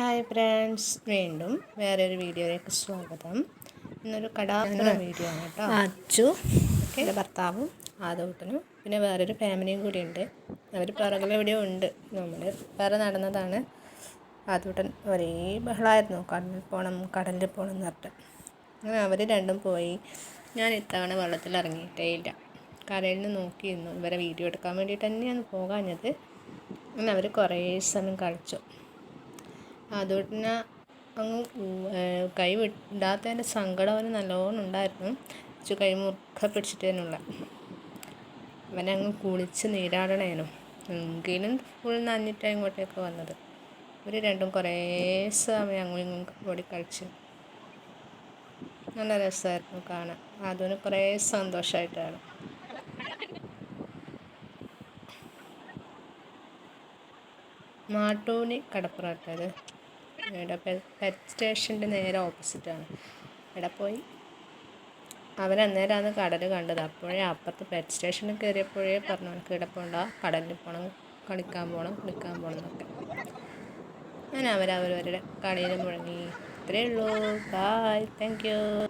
Hi friends വീണ്ടും വേറൊരു വീഡിയോയിലേക്ക് സ്വാഗതം. ഇന്നൊരു കടാപ്പുറ വീഡിയോ ആണ് കേട്ടോ അച്ചു എന്റെ ഭർത്താവും ആദൂട്ടനും പിന്നെ വേറൊരു ഫാമിലിയും കൂടി ഉണ്ട്. അവർ പിറകിൽ എവിടെയോ ഉണ്ട്. നമ്മൾ വേറെ നടന്നതാണ്. ആദവട്ടൻ ഒരേ ബഹളമായിരുന്നു കടലിൽ പോകണം കടലിൽ പോകണം എന്ന് പറഞ്ഞിട്ട്. അങ്ങനെ അവർ രണ്ടും പോയി. ഞാൻ ഇത്തവണ വെള്ളത്തിൽ ഇറങ്ങിയിട്ടേ ഇല്ല. കരയിൽ നിന്ന് നോക്കിയിരുന്നു. ഇവരെ വീഡിയോ എടുക്കാൻ വേണ്ടിയിട്ട് തന്നെയാണ് പോകാഞ്ഞത്. അങ്ങനെ അവർ കുറേ സമയം കളിച്ചു. അതുകൊണ്ട് തന്നെ അങ്ങ് കൈ വിടാത്തതിന്റെ സങ്കടം അവന് നല്ലോണം ഉണ്ടായിരുന്നു. ചു കൈ മുറുക്ക അവനെ അങ്ങ് കുളിച്ച് നീരാടണേനു. എങ്കിലും ഫുൾ നനഞ്ഞിട്ടാണ് ഇങ്ങോട്ടേക്ക് വന്നത്. ഇവർ രണ്ടും കുറേ സമയം അങ്ങോട്ടും ഇങ്ങോട്ടും ഓടി കളിച്ച്. നല്ല രസമായിരുന്നു കാണാൻ. അതിന് കുറേ സന്തോഷമായിട്ടാണ് മാട്ടൂനി കടപ്പുറത്തത് പെറ്റ് സ്റ്റേഷന്റെ നേരെ ഓപ്പോസിറ്റാണ്. ഇവിടെ പോയി. അവൻ അന്നേരമാണ് കടൽ കണ്ടത്. അപ്പോഴേ അപ്പുറത്ത് പെറ്റ് സ്റ്റേഷനിൽ കയറിയപ്പോഴേ പറഞ്ഞു എനിക്ക് ഇവിടെ പോകണ്ട കടലിൽ പോകണം കളിക്കാൻ പോകണം കുളിക്കാൻ പോകണം എന്നൊക്കെ. അങ്ങനെ അവരവരവരുടെ കളിയിൽ മുഴങ്ങി. ഇത്രയേ ഉള്ളൂ. Bye thank you